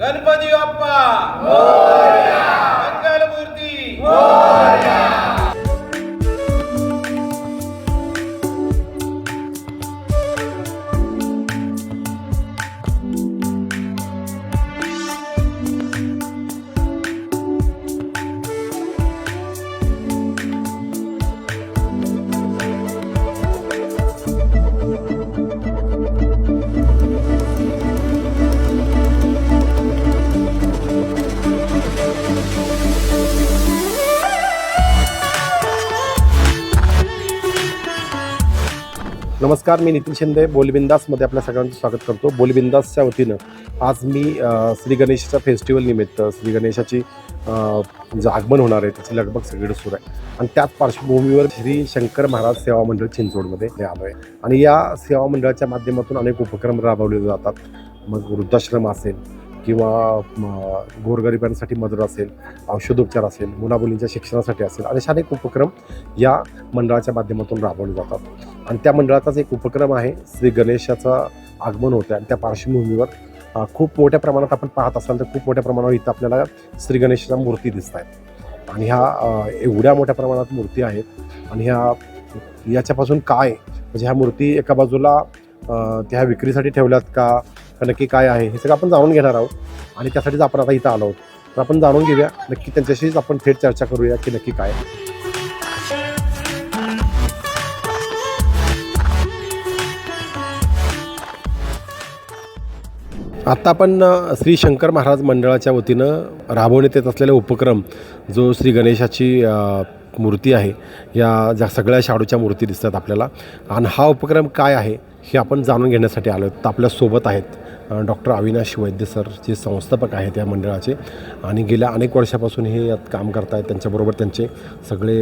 गणपती बाप्पा! नमस्कार मी नितीन शिंदे बोलबिंदासमध्ये आपल्या सगळ्यांचं स्वागत करतो. बोलबिंदासच्या वतीनं आज मी श्री गणेशाच्या फेस्टिवल निमित्त श्री गणेशाची जे आगमन होणार आहे त्याची लगभग सगळीकडे सुरू आहे. आणि त्याच पार्श्वभूमीवर श्री शंकर महाराज सेवा मंडळ चिंचवडमध्ये हे आलो आहे. आणि या सेवा मंडळाच्या माध्यमातून अनेक उपक्रम राबवले जातात. मग वृद्धाश्रम असेल किंवा गोरगरिबांसाठी मदत असेल औषधोपचार असेल मुलामुलींच्या शिक्षणासाठी असेल असे अनेक उपक्रम या मंडळाच्या माध्यमातून राबवले जातात. आणि त्या मंडळाचाच एक उपक्रम आहे श्री गणेशाचं आगमन होतं आणि त्या पार्श्वभूमीवर खूप मोठ्या प्रमाणात आपण पाहत असाल तर खूप मोठ्या प्रमाणावर इथं आपल्याला श्री गणेशाच्या मूर्ती दिसत आहेत आणि ह्या एवढ्या मोठ्या प्रमाणात मूर्ती आहेत. आणि ह्या याच्यापासून काय? म्हणजे ह्या मूर्ती एका बाजूला त्या विक्रीसाठी ठेवल्यात का? का नक्की काय आहे हे सगळं आपण जाणून घेणार आहोत. आणि त्यासाठीच आपण आता इथं आलो आहोत. तर आपण जाणून घेऊया नक्की त्यांच्याशीच आपण थेट चर्चा करूया की नक्की काय आहे. आत्ता आपण श्री शंकर महाराज मंडळाच्या वतीनं राबवण्यात येत असलेला उपक्रम जो श्री गणेशाची मूर्ती आहे या ज्या सगळ्या शाडूच्या मूर्ती दिसतात आपल्याला. आणि हा उपक्रम काय आहे हे आपण जाणून घेण्यासाठी आलो तर आपल्यासोबत आहेत डॉक्टर अविनाश वैद्य सर जे संस्थापक आहेत या मंडळाचे. आणि गेल्या अनेक वर्षापासून हे यात काम करत आहेत त्यांच्याबरोबर त्यांचे सगळे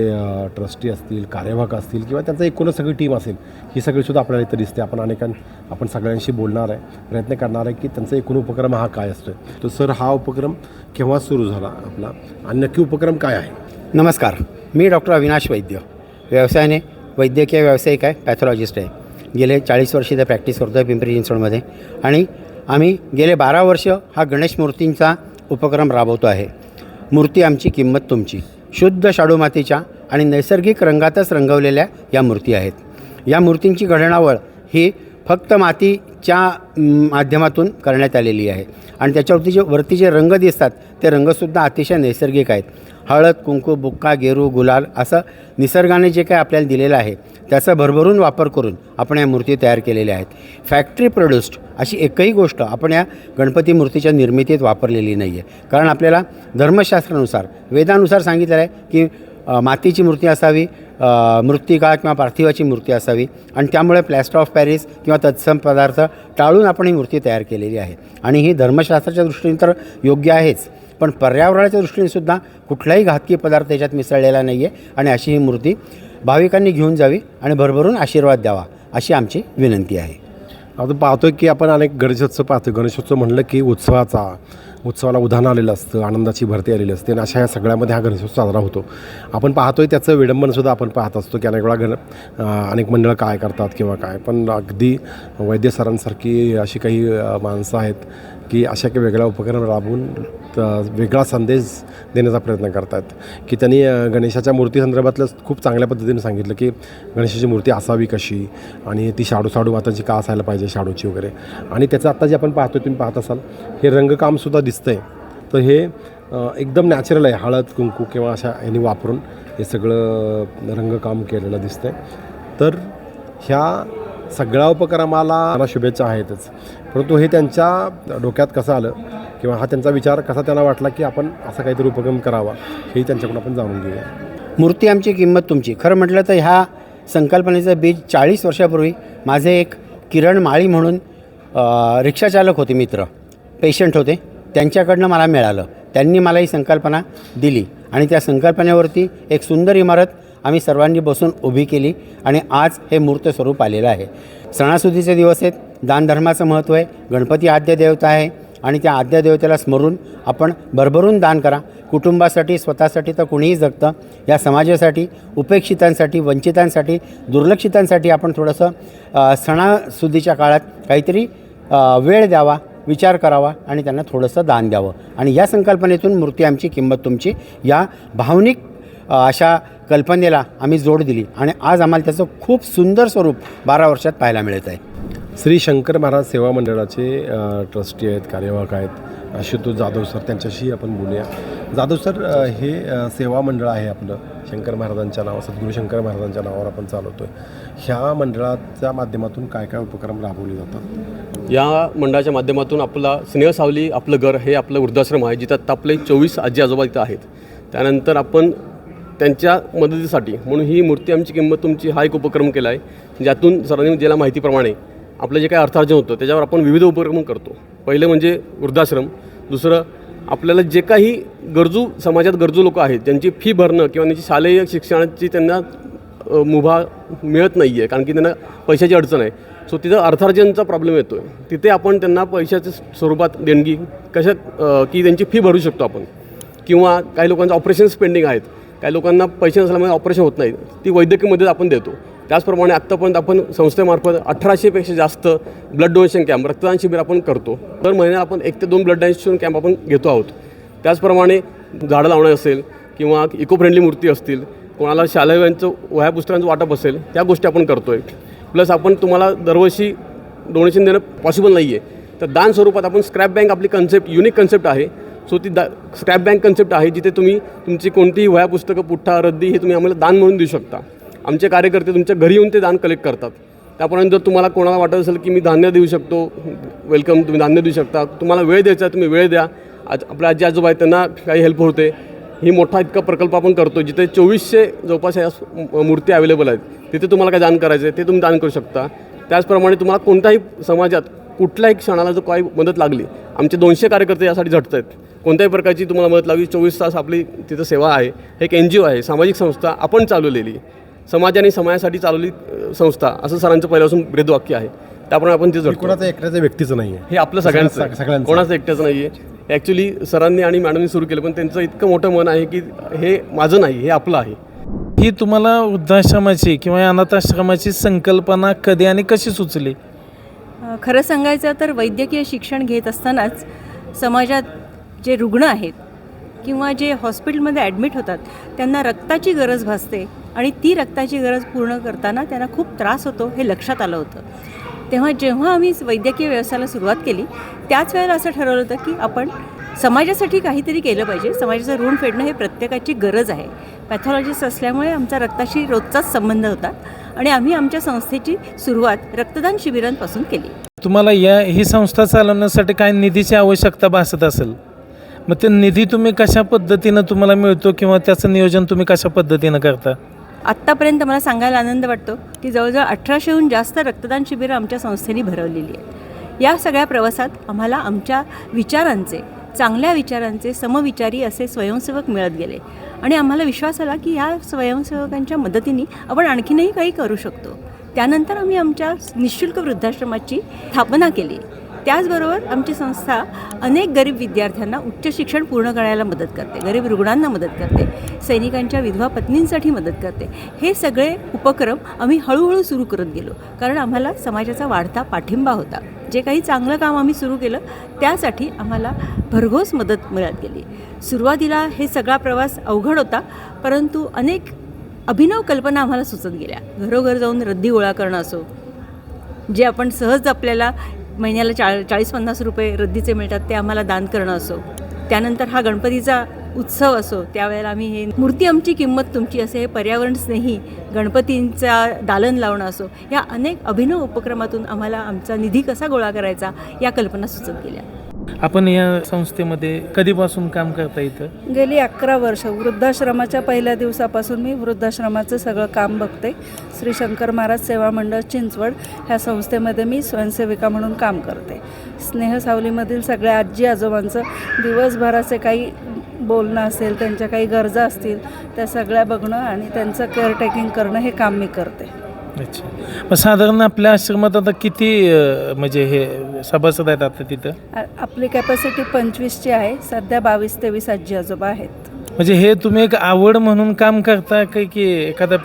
ट्रस्टी असतील कार्यवाहक असतील किंवा त्यांचं एकूणच सगळी टीम असेल ही सगळीसुद्धा आपल्याला इथं दिसते. आपण अनेकां आपण सगळ्यांशी बोलणार आहे प्रयत्न करणार आहे की त्यांचा एकूण उपक्रम हा काय असतो तर सर हा उपक्रम केव्हा सुरू झाला आपला? आणि नक्की उपक्रम काय आहे? नमस्कार. मी डॉक्टर अविनाश वैद्य. व्यवसायाने वैद्यकीय व्यावसायिक आहे पॅथॉलॉजिस्ट आहे. गेले चाळीस वर्ष इथं प्रॅक्टिस करतो आहे पिंपरी चिंचवडमध्ये. आणि आम्ही गेले बारा वर्ष हा गणेश मूर्तींचा उपक्रम राबवतो आहे. मूर्ती आमची किंमत तुमची. शुद्ध शाडू मातीच्या आणि नैसर्गिक रंगातच रंगवलेल्या या मूर्ती आहेत. या मूर्तींची घडणावळ ही फक्त मातीच्या माध्यमातून करण्यात आलेली आहे. आणि त्याच्यावरती जे वरती जे रंग दिसतात ते रंगसुद्धा अतिशय नैसर्गिक आहेत. हळद कुंकू बुक्का गेरू गुलाल असं निसर्गाने जे काही आपल्याला दिलेलं आहे त्याचा भरभरून वापर करून आपण या मूर्ती तयार केलेल्या आहेत. फॅक्टरी प्रोड्युस्ड अशी एकही गोष्ट आपण या गणपती मूर्तीच्या निर्मितीत वापरलेली नाही आहे कारण आपल्याला धर्मशास्त्रानुसार वेदानुसार सांगितलेलं आहे की मातीची मूर्ती असावी मृत्तिका किंवा पार्थिवाची मूर्ती असावी. आणि त्यामुळे प्लॅस्टर ऑफ पॅरिस किंवा तत्सम पदार्थ टाळून आपण ही मूर्ती तयार केलेली आहे. आणि ही धर्मशास्त्राच्या दृष्टीने तर योग्य आहेच. पण पर्यावरणाच्या दृष्टीने सुद्धा कुठलाही घातकी पदार्थ त्याच्यात मिसळलेला नाही आहे आणि अशी ही मूर्ती भाविकांनी घेऊन जावी आणि भरभरून आशीर्वाद द्यावा अशी आमची विनंती आहे. आता पाहतोय की आपण अनेक गणेशोत्सव पाहतो गणेशोत्सव म्हणलं की उत्सवाचा. उत्सवाला उधाण आलेलं असतं आनंदाची भरती आलेली असते आणि अशा या सगळ्यामध्ये हा गणेशोत्सव साजरा होतो. आपण पाहतोय त्याचं विडंबनसुद्धा आपण पाहत असतो की अनेक वेळा गण अनेक मंडळं काय करतात किंवा काय. पण अगदी वैद्य सरांसारखी अशी काही माणसं आहेत की अशा काही वेगळा उपक्रम राबवून त- वेगळा संदेश देण्याचा प्रयत्न करतात. की त्यांनी गणेशाच्या गणेशाच्या मूर्तीसंदर्भातलं खूप चांगल्या पद्धतीने सांगितलं की गणेशाची मूर्ती असावी कशी आणि ती शाडू शाडू माताची का असायला पाहिजे शाडूची वगैरे. आणि त्याचं आत्ता जे आपण पाहतो तुम्ही पाहत असाल हे रंगकामसुद्धा दिसतंय. तर हे एकदम नॅचरल आहे. हळद कुंकू किंवा अशा ह्यानी वापरून हे सगळं रंगकाम केलेलं दिसतंय. तर ह्या सगळ्या उपक्रमाला मला शुभेच्छा आहेतच. परंतु हे त्यांच्या डोक्यात कसं आलं किंवा हा त्यांचा विचार कसा त्यांना वाटला की आपण असा काहीतरी उपक्रम करावा हे त्यांच्याकडून आपण जाणून घेऊया. मूर्ती आमची किंमत तुमची. खरं म्हटलं तर ह्या संकल्पनेचं बीज चाळीस वर्षापूर्वी माझे एक किरण माळी म्हणून रिक्षाचालक होते मित्र पेशंट होते. त्यांच्याकडनं मला मिळालं. त्यांनी मला ही संकल्पना दिली आणि त्या संकल्पनेवरती एक सुंदर इमारत आम्ही सर्वांनी बसून उभी केली आणि आज हे मूर्त स्वरूप आलेलं आहे. सणासुदीचे दिवस आहेत. दानधर्माचं महत्त्व आहे. गणपती आद्य देवता आहे. आणि त्या आद्य देवतेला स्मरून आपण भरभरून दान करा. कुटुंबासाठी स्वतःसाठी तर कुणीही जगतं. या समाजासाठी उपेक्षितांसाठी वंचितांसाठी दुर्लक्षितांसाठी आपण थोडंसं सणासुदीच्या काळात काहीतरी वेळ द्यावा विचार करावा आणि त्यांना थोडंसं दान द्यावं. आणि या संकल्पनेतून मूर्ती आमची किंमत तुमची या भावनिक अशा कल्पनेला आम्ही जोड दिली आणि आज आम्हाला त्याचं खूप सुंदर स्वरूप बारा वर्षात पाहायला मिळत आहे. श्री शंकर महाराज सेवा मंडळाचे ट्रस्टी आहेत कार्यवाहक आहेत आशुतोष जाधव सर त्यांच्याशी आपण बोलूया. जाधव सर हे सेवा मंडळ आहे आपलं. शंकर महाराजांच्या नाव सद्गुरू शंकर महाराजांच्या नावावर आपण चालवतो आहे ह्या मंडळाच्या माध्यमातून काय काय उपक्रम राबवले जातात? या मंडळाच्या माध्यमातून आपला स्नेह सावली आपलं घर हे आपलं वृद्धाश्रम आहे जिथं आत्ता आपले चोवीस आजी आजोबा इथं आहेत. त्यानंतर आपण त्यांच्या मदतीसाठी. म्हणून ही मूर्ती आमची किंमत तुमची हा एक उपक्रम केला आहे ज्यातून सरांनी दिलेल्या माहितीप्रमाणे आपलं जे काही अर्थार्जन होतं त्याच्यावर आपण विविध उपक्रम करतो. पहिलं म्हणजे वृद्धाश्रम. दुसरं आपल्याला जे काही गरजू समाजात गरजू लोक आहेत ज्यांची फी भरणं किंवा त्यांची शालेय शिक्षणाची त्यांना मुभा मिळत नाही आहे कारण की त्यांना पैशाची अडचण आहे. सो तिथं अर्थार्जनचा प्रॉब्लेम येतो आहे तिथे आपण त्यांना पैशाच्या स्वरूपात देणगी कशात की त्यांची फी भरू शकतो आपण. किंवा काही लोकांचं ऑपरेशन्स पेंडिंग आहेत. काही लोकांना पैसे नसल्यामुळे ऑपरेशन होत नाही. ती वैद्यकीय मदत आपण देतो. त्याचप्रमाणे आत्तापर्यंत आपण संस्थेमार्फत अठराशेपेक्षा जास्त ब्लड डोनेशन कॅम्प रक्तदान शिबिर आपण करतो. दर महिन्याला आपण एक ते दोन ब्लड डोनेशन कॅम्प आपण घेतो आहोत. त्याचप्रमाणे झाडं लावणं असेल किंवा इको फ्रेंडली मूर्ती असतील कोणाला शालेयांचं वह्या पुस्तकांचं वाटप असेल त्या गोष्टी आपण करतो आहे प्लस आपण तुम्हाला दरवर्षी डोनेशन देणं पॉसिबल नाही आहे तर दान स्वरूपात आपण स्क्रॅप बँक आपली कन्सेप्ट युनिक कन्सेप्ट आहे. सो ती दा स्क्रॅप बँक कन्सेप्ट आहे जिथे तुम्ही तुमची कोणतीही वह्या पुस्तकं पुठ्ठा रद्दी हे तुम्ही आम्हाला दान म्हणून देऊ शकता. आमचे कार्यकर्ते तुमच्या घरी येऊन ते दान कलेक्ट करतात. त्यापर्यंत जर तुम्हाला कोणाला वाटत असेल की मी धान्य देऊ शकतो वेलकम तुम्ही धान्य देऊ शकता. तुम्हाला वेळ द्यायचा आहे, तुम्ही वेळ द्या. आज आपल्या आजी आजोबा आहेत त्यांना काही हेल्प होते. ही मोठा इतका प्रकल्प आपण करतो जिथे चोवीसशे जवळपास या मूर्ती अवेलेबल आहेत. तिथे तुम्हाला काय दान करायचं आहे ते तुम्ही दान करू शकता. त्याचप्रमाणे तुम्हाला कोणत्याही समाजात कुठल्याही क्षणाला जर काही मदत लागली आमचे दोनशे कार्यकर्ते यासाठी झटत आहेत. कोणत्याही प्रकारची तुम्हाला मदत लागली चोवीस तास आपली तिथं सेवा आहे. एक एन जी ओ आहे सामाजिक संस्था आपण चालवलेली. समाज आणि समाजासाठी चालवली संस्था असं सरांचं पहिल्यापासून ब्रेदवाक्य आहे. त्याप्रमाणे आपण ते झटतो. कोणाचं एकट्याचं व्यक्तीचं नाही आहे हे आपलं सगळ्यांचं. सगळ्यांचं. कोणाचं एकट्याचं नाही आहे ॲक्च्युली सरांनी आणि मॅडमनी सुरू केलं पण त्यांचं इतकं मोठं मन आहे की हे माझं नाही हे आपलं आहे. ही तुम्हाला वृद्धाश्रमाची किंवा अनाथाश्रमाची संकल्पना कधी आणि कशी सुचली? खरं सांगायचं तर वैद्यकीय शिक्षण घेत असतानाच समाजात जे रुग्ण आहेत किंवा जे हॉस्पिटलमध्ये ॲडमिट होतात त्यांना रक्ताची गरज भासते आणि ती रक्ताची गरज पूर्ण करताना त्यांना खूप त्रास होतो हे लक्षात आलं होतं. तेव्हा जेव्हा आम्ही वैद्यकीय व्यवसायाला सुरुवात केली त्याच वेळेला असं ठरवलं होतं की आपण समाजासाठी काहीतरी केलं पाहिजे. समाजाचं ऋण फेडणं हे प्रत्येकाची गरज आहे. पॅथॉलॉजिस्ट असल्यामुळे आमचा रक्ताशी रोजचाच संबंध होता. आणि आम्ही आमच्या संस्थेची सुरुवात रक्तदान शिबिरांपासून केली. तुम्हाला या ही संस्था चालवण्यासाठी काय निधीची आवश्यकता भासत असेल? मग ते निधी तुम्ही कशा पद्धतीनं तुम्हाला मिळतो किंवा त्याचं नियोजन तुम्ही कशा पद्धतीनं करता? आत्तापर्यंत मला सांगायला आनंद वाटतो की जवळजवळ अठराशेहून जास्त रक्तदान शिबिरं आमच्या संस्थेने भरवलेली आहेत. या सगळ्या प्रवासात आम्हाला आमच्या विचारांचे चांगल्या विचारांचे समविचारी असे स्वयंसेवक मिळत गेले. आणि आम्हाला विश्वास आला की ह्या स्वयंसेवकांच्या मदतीने आपण आणखीनही काही करू शकतो. त्यानंतर आम्ही आमच्या निशुल्क वृद्धाश्रमाची स्थापना केली. त्याचबरोबर आमची संस्था अनेक गरीब विद्यार्थ्यांना उच्च शिक्षण पूर्ण करायला मदत करते गरीब रुग्णांना मदत करते सैनिकांच्या विधवा पत्नींसाठी मदत करते. हे सगळे उपक्रम आम्ही हळूहळू सुरू करत गेलो कारण आम्हाला समाजाचा वाढता पाठिंबा होता. जे काही चांगलं काम आम्ही सुरू केलं त्यासाठी आम्हाला भरघोस मदत मिळत गेली. सुरुवातीला हे सगळा प्रवास अवघड होता परंतु अनेक अभिनव कल्पना आम्हाला सुचत गेल्या. घरोघर जाऊन रद्दी गोळा करणं असो जे आपण सहज आपल्याला महिन्याला चा चाळीस पन्नास रुपये रद्दीचे मिळतात ते आम्हाला दान करणं असो. त्यानंतर हा गणपतीचा उत्सव असो त्यावेळेला आम्ही हे मूर्ती आमची किंमत तुमची असे हे पर्यावरण स्नेही गणपतींचा दालन लावणं असो या अनेक अभिनव उपक्रमातून आम्हाला आमचा निधी कसा गोळा करायचा या कल्पना सुचत गेल्या आपण या संस्थेमध्ये कधीपासून काम करता इथं? गेली अकरा वर्ष. वृद्धाश्रमाच्या पहिल्या दिवसापासून मी वृद्धाश्रमाचं सगळं काम बघते. श्री शंकर महाराज सेवा मंडळ चिंचवड ह्या संस्थेमध्ये मी स्वयंसेविका म्हणून काम करते. स्नेहसावलीमधील सगळ्या आजी आजोबांचं दिवसभराचे काही बोलणं असेल त्यांच्या काही गरजा असतील त्या सगळ्या बघणं आणि त्यांचं केअरटेकिंग करणं हे काम मी करते. अच्छा. मग साधारण आपल्या आश्रमात आता किती अं, म्हणजे हे सभासद आहेत आता तिथं? आ- आपली कॅपॅसिटी पंचवीसची आहे. सध्या बावीस तेवीस आजी आजोबा आहेत. म्हणजे हे तुम्ही एक आवड म्हणून काम करता काय की एखादा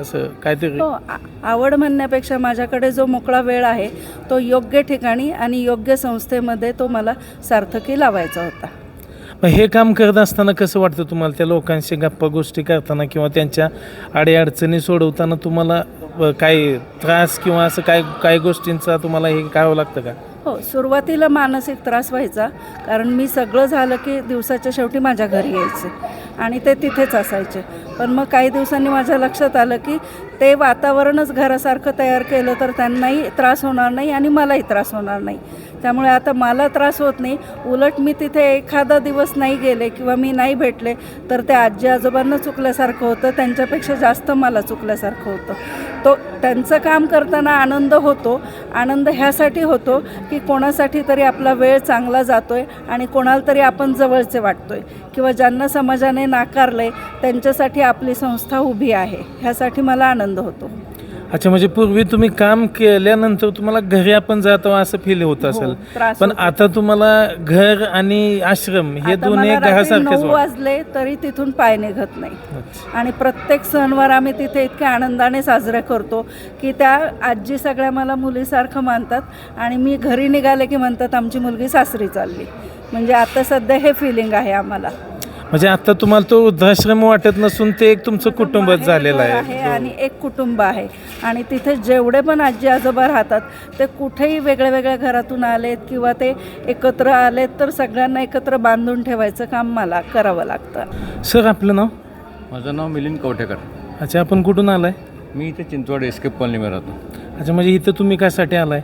असं काहीतरी? हो आ- आवड म्हणण्यापेक्षा माझ्याकडे जो मोकळा वेळ आहे तो योग्य ठिकाणी आणि योग्य संस्थेमध्ये तो मला सार्थकी लावायचा होता. मग हे काम करत असताना कसं वाटतं तुम्हाला? त्या लोकांशी गप्पा गोष्टी करताना किंवा त्यांच्या अडीअडचणी सोडवताना तुम्हाला अ, काही त्रास किंवा असं काय काही गोष्टींचा तुम्हाला हे करावं लागतं का? हो सुरुवातीला मानसिक त्रास व्हायचा. कारण मी सगळं झालं की दिवसाच्या शेवटी माझ्या घरी यायचे. आणि ते तिथेच असायचे. पण मग काही दिवसांनी माझ्या लक्षात आलं की ते वातावरणच घरासारखं तयार केलं तर त्यांनाही त्रास होणार नाही आणि मलाही त्रास होणार नाही. त्यामुळे आता मला त्रास होत नाही. उलट मी तिथे एखादा दिवस नाही गेले किंवा मी नाही भेटले तर ते आजी आजोबांना चुकल्यासारखं होतं. त्यांच्यापेक्षा जास्त मला चुकल्यासारखं होतं. तो त्यांचं काम करताना आनंद होतो. आनंद ह्यासाठी होतो की कोणासाठी तरी आपला वेळ चांगला जातो आहे आणि कोणाला तरी आपण जवळचे वाटतो आहे किंवा ज्यांना समाजाने नाकारलंय त्यांच्यासाठी आपली संस्था उभी आहे. ह्यासाठी मला आनंद होतो. अच्छा म्हणजे पूर्वी तुम्ही काम केल्यानंतर तुम्हाला घरी आपण जातो असं फील होत असेल हो, त्रास पण होतो. आता तुम्हाला घर आणि आश्रम हे आता दोन्ही मला रात्री घरासारखेच नऊ वाटतं. वाजले तरी तिथून पाय निघत नाही अच्छा. आणि प्रत्येक सणवार आम्ही तिथे इतक्या आनंदाने साजरे करतो की त्या आजी सगळ्या मला मुलीसारखं मानतात आणि मी घरी निघाले की म्हणतात आमची मुलगी सासरी चालली म्हणजे आता सध्या हे फिलिंग आहे आम्हाला म्हणजे आता तुम्हाला तो वृद्धाश्रम वाटत नसून ते एक तुमचं कुटुंबच झालेलं आहे आणि एक कुटुंब आहे. आणि तिथे जेवढे पण आजी आजोबा राहतात ते कुठेही वेगळ्या वेगळ्या घरातून आलेत किंवा ते एकत्र आलेत तर सगळ्यांना एकत्र बांधून ठेवायचं काम मला करावं लागतं. सर आपलं नाव? माझं नाव मिलिंद कवठेकर. अच्छा आपण कुठून आलाय? मी इथे चिंचवड एस्केप कॉलनीमध्ये राहतो. अच्छा म्हणजे इथं तुम्ही कशासाठी आलाय?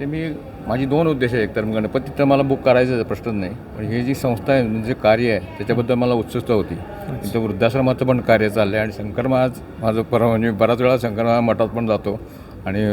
ते मी माझी दोन उद्देश आहे एकतर गणपती तर मला बुक करायचं आहे, प्रश्नच नाही. पण हे जी संस्था आहे म्हणजे कार्य आहे त्याच्याबद्दल मला उत्सुकता होती. इथं वृद्धाश्रमाचं पण कार्य चाललं आहे आणि शंकर महाराज माझं परवा म्हणजे बराच वेळा शंकर महाराज मठात पण जातो. आणि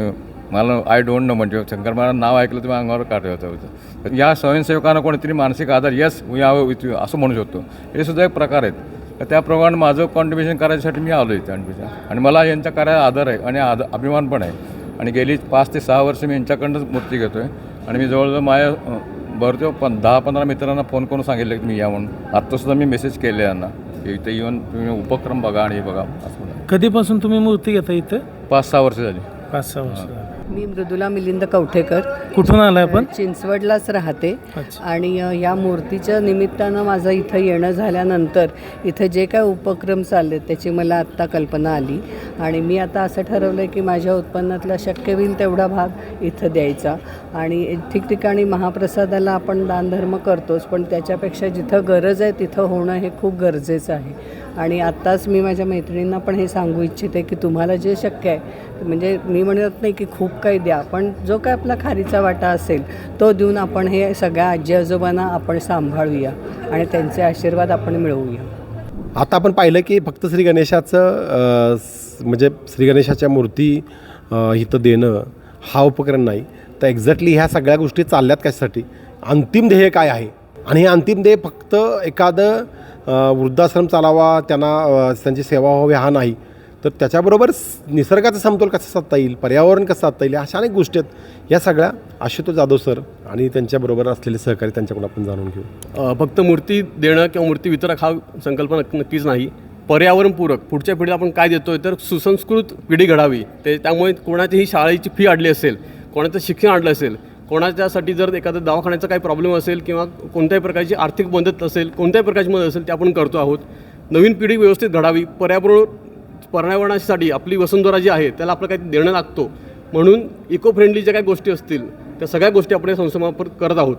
मला आय डोंट नो म्हणजे शंकर महाराज नाव ऐकलं तर अंगावर कार्य होतं. होतं तर या स्वयंसेवकांना कोणीतरी मानसिक आधार यस यावं विथ असं म्हणू शकतो. हे सुद्धा एक प्रकार आहेत. तर त्याप्रमाणे माझं कॉन्ट्रीब्युशन करायसाठी मी आलो इथं. आणि आणि मला यांच्या कार्याला आदर आहे आणि आद अभिमान पण आहे. आणि गेली पाच ते सहा वर्ष मी यांच्याकडनंच मूर्ती घेतो आहे आणि मी जवळजवळ माझ्या भरतो पण दहा पंधरा मित्रांना फोन करून सांगितलं की मी या म्हणून. आत्तासुद्धा मी मेसेज केले यांना की इथे येऊन तुम्ही उपक्रम बघा आणि हे बघा असं. कधीपासून तुम्ही मूर्ती घेता इथं? पाच सहा वर्ष झाली. पाच सहा वर्ष झाली. मी मृदुला मिलिंद कवठेकर. कुठून आलाय आपण? चिंचवडलाच राहते. आणि या मूर्तीच्या निमित्तानं माझं इथं येणं झाल्यानंतर इथं जे काय उपक्रम चालले त्याची मला आत्ता कल्पना आली. आणि मी आता असं ठरवलं आहे की माझ्या उत्पन्नातला शक्य होईल तेवढा भाग इथं द्यायचा. आणि ठिकठिकाणी महाप्रसादाला आपण दानधर्म करतोच पण त्याच्यापेक्षा जिथं गरज आहे तिथं होणं हे खूप गरजेचं आहे. आणि आत्ताच मी माझ्या मैत्रिणींना पण हे सांगू इच्छिते की तुम्हाला जे शक्य आहे म्हणजे मी म्हणत नाही की खूप काही द्या पण जो काय आपला खारीचा वाटा असेल तो देऊन आपण हे सगळ्या आजी आजोबांना आपण सांभाळूया आणि त्यांचे आशीर्वाद आपण मिळवूया. आता आपण पाहिलं की फक्त श्री गणेशाचं म्हणजे श्री गणेशाच्या मूर्ती इथं देणं हा उपक्रम नाही. तर एक्झॅक्टली ह्या सगळ्या गोष्टी चालल्यात कशासाठी? अंतिम ध्येय काय आहे? आणि हे अंतिम ध्येय फक्त एखादं वृद्धाश्रम चालावा त्यांना त्यांची सेवा व्हावी हा नाही. तर त्याच्याबरोबर निसर्गाचा समतोल कसा साधता येईल पर्यावरण कसं साधता येईल अशा अनेक गोष्टी आहेत. या सगळ्या आशुतोष जाधव सर आणि त्यांच्याबरोबर असलेले सहकारी त्यांच्याकडून आपण जाणून घेऊ. फक्त मूर्ती देणं किंवा मूर्ती वितरक हा संकल्पना नक्कीच नाही. पर्यावरणपूरक पुढच्या पिढीला आपण काय देतोय तर सुसंस्कृत पिढी घडावी. ते त्यामुळे कोणाचीही शाळेची फी अडली असेल कोणाचं शिक्षण अडलं असेल कोणाच्यासाठी जर एखादा दवाखान्याचा काही प्रॉब्लेम असेल किंवा कोणत्याही प्रकारची आर्थिक मदत असेल कोणत्याही प्रकारची मदत असेल ते आपण करतो आहोत. नवीन पिढी व्यवस्थित घडावी. पर्यावरण पर्यावरणासाठी आपली वसुंधरा जी आहे त्याला आपलं काही देणं लागतो. म्हणून इको फ्रेंडली ज्या काही गोष्टी असतील त्या सगळ्या गोष्टी आपण या संस्थेमार्फत करत आहोत.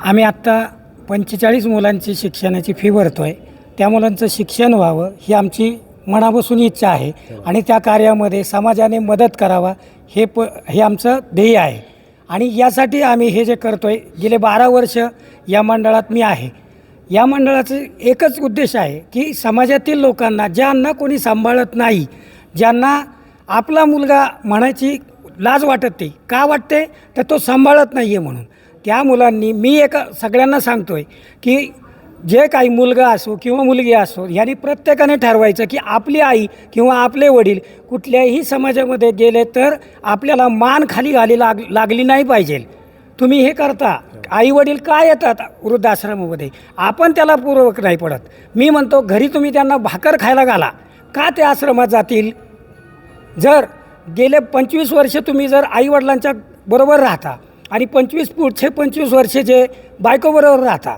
आम्ही आत्ता पंचेचाळीस मुलांची शिक्षणाची फी भरतो आहे त्या मुलांचं शिक्षण व्हावं ही आमची मनापासून इच्छा आहे. आणि त्या कार्यामध्ये समाजाने मदत करावा हे प हे आमचं ध्येय आहे. आणि यासाठी आम्ही हे जे करतो आहे गेले बारा वर्ष या मंडळात मी आहे. या मंडळाचं एकच उद्देश आहे की समाजातील लोकांना ज्यांना कोणी सांभाळत नाही ज्यांना आपला मुलगा म्हणायची लाज वाटत नाही का वाटते? तर तो सांभाळत नाही आहे म्हणून. त्या मुलांनी मी एका सगळ्यांना सांगतो आहे की जे काही मुलगा असो किंवा मुलगी असो यांनी प्रत्येकाने ठरवायचं की आपली आई किंवा आपले वडील कुठल्याही समाजामध्ये गेले तर आपल्याला मान खाली घाली लाग लागली नाही पाहिजे. तुम्ही हे करता आई वडील का येतात वृद्धाश्रमामध्ये? आपण त्याला पूर्वक नाही पडत. मी म्हणतो घरी तुम्ही त्यांना भाकर खायला घाला. का ते आश्रमात जातील? जर गेले पंचवीस वर्ष तुम्ही जर आईवडिलांच्या बरोबर राहता आणि पंचवीस पुढचे पंचवीस वर्षाचे बायकोबरोबर राहता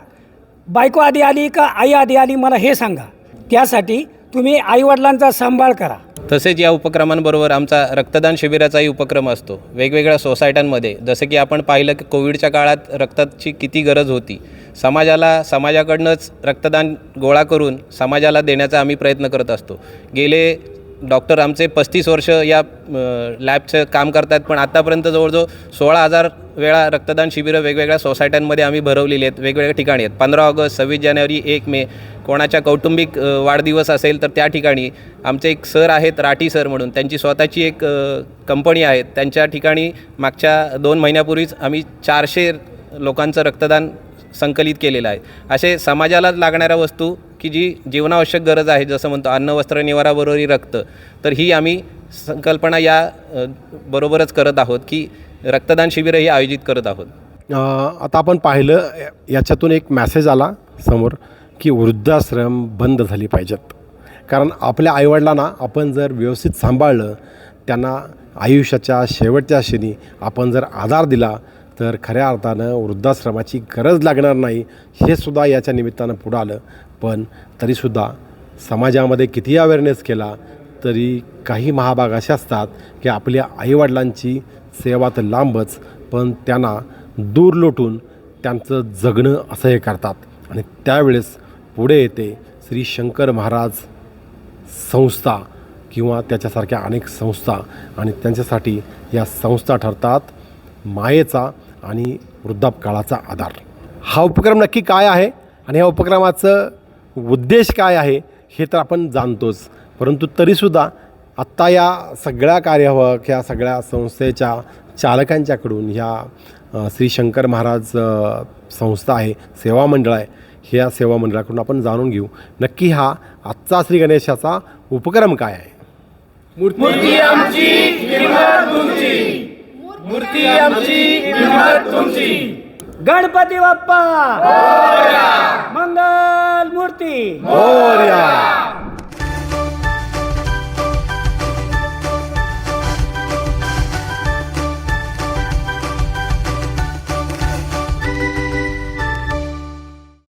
बायको आधी आली का आई आधी आली मला हे सांगा. त्यासाठी तुम्ही आईवडिलांचा सांभाळ करा. तसेच या उपक्रमांबरोबर आमचा रक्तदान शिबिराचाही उपक्रम असतो. वेगवेगळ्या सोसायट्यांमध्ये जसं की आपण पाहिलं की कोविडच्या काळात रक्ताची किती गरज होती. समाजाला समाजाकडनंच रक्तदान गोळा करून समाजाला देण्याचा आम्ही प्रयत्न करत असतो. गेले डॉक्टर आमचे पस्तीस वर्ष या लॅबचं काम करतात पण आत्तापर्यंत जवळजवळ सोळा हजार वेळा रक्तदान शिबिरं वेगवेगळ्या सोसायट्यांमध्ये आम्ही भरवलेली आहेत वेगवेगळ्या ठिकाणी आहेत. पंधरा ऑगस्ट सव्वीस जानेवारी एक मे कोणाच्या कौटुंबिक वाढदिवस असेल तर त्या ठिकाणी आमचे एक सर आहेत राठी सर म्हणून. त्यांची स्वतःची एक कंपनी आहे. त्यांच्या ठिकाणी मागच्या दोन महिन्यापूर्वीच आम्ही चारशे लोकांचं रक्तदान संकलित केलेलं आहे. असे समाजाला लागणाऱ्या वस्तू की जी जीवनावश्यक गरज आहे जसं म्हणतो अन्न वस्त्र निवाराबरोबरही रक्त तर ही आम्ही संकल्पना या बरोबरच करत आहोत की रक्तदान शिबिरही आयोजित करत आहोत. आता आपण पाहिलं याच्यातून एक मॅसेज आला समोर. की वृद्धाश्रम बंद झाली पाहिजेत. कारण आपल्या आईवडिलांना आपण जर व्यवस्थित सांभाळलं त्यांना आयुष्याच्या शेवटच्या क्षणी आपण जर आधार दिला तर खऱ्या अर्थानं वृद्धाश्रमाची गरज लागणार नाही हे सुद्धा याच्या निमित्तानं पुढं आलं. पण तरीसुद्धा समाजामध्ये किती अवेअरनेस केला तरी काही महाभाग असे असतात की आपल्या आईवडिलांची सेवा तर लांबच पण त्यांना दूर लोटून त्यांचं जगणं असह्य करतात. आणि त्यावेळेस पुढे येते श्री शंकर महाराज संस्था किंवा त्याच्यासारख्या अनेक संस्था आणि त्यांच्यासाठी या संस्था ठरतात मायेचा आणि वृद्धापकाळाचा आधार. हा उपक्रम नक्की काय आहे आणि या उपक्रमाचं उद्देश काय आहे हे तर आपण जाणतोच. परंतु तरीसुद्धा आत्ता या सगळ्या कार्यवाहक या सगळ्या संस्थेच्या चालकांच्याकडून ह्या श्री शंकर महाराज संस्था आहे सेवा मंडळ आहे ह्या सेवा मंडळाकडून आपण जाणून घेऊ. नक्की हा आजचा श्री गणेशाचा उपक्रम काय आहे? मूर्ती आमची किंमत तुमची. मूर्ती आमची किंमत तुमची. गणपती बाप्पा. मंगल मूर्ती. हो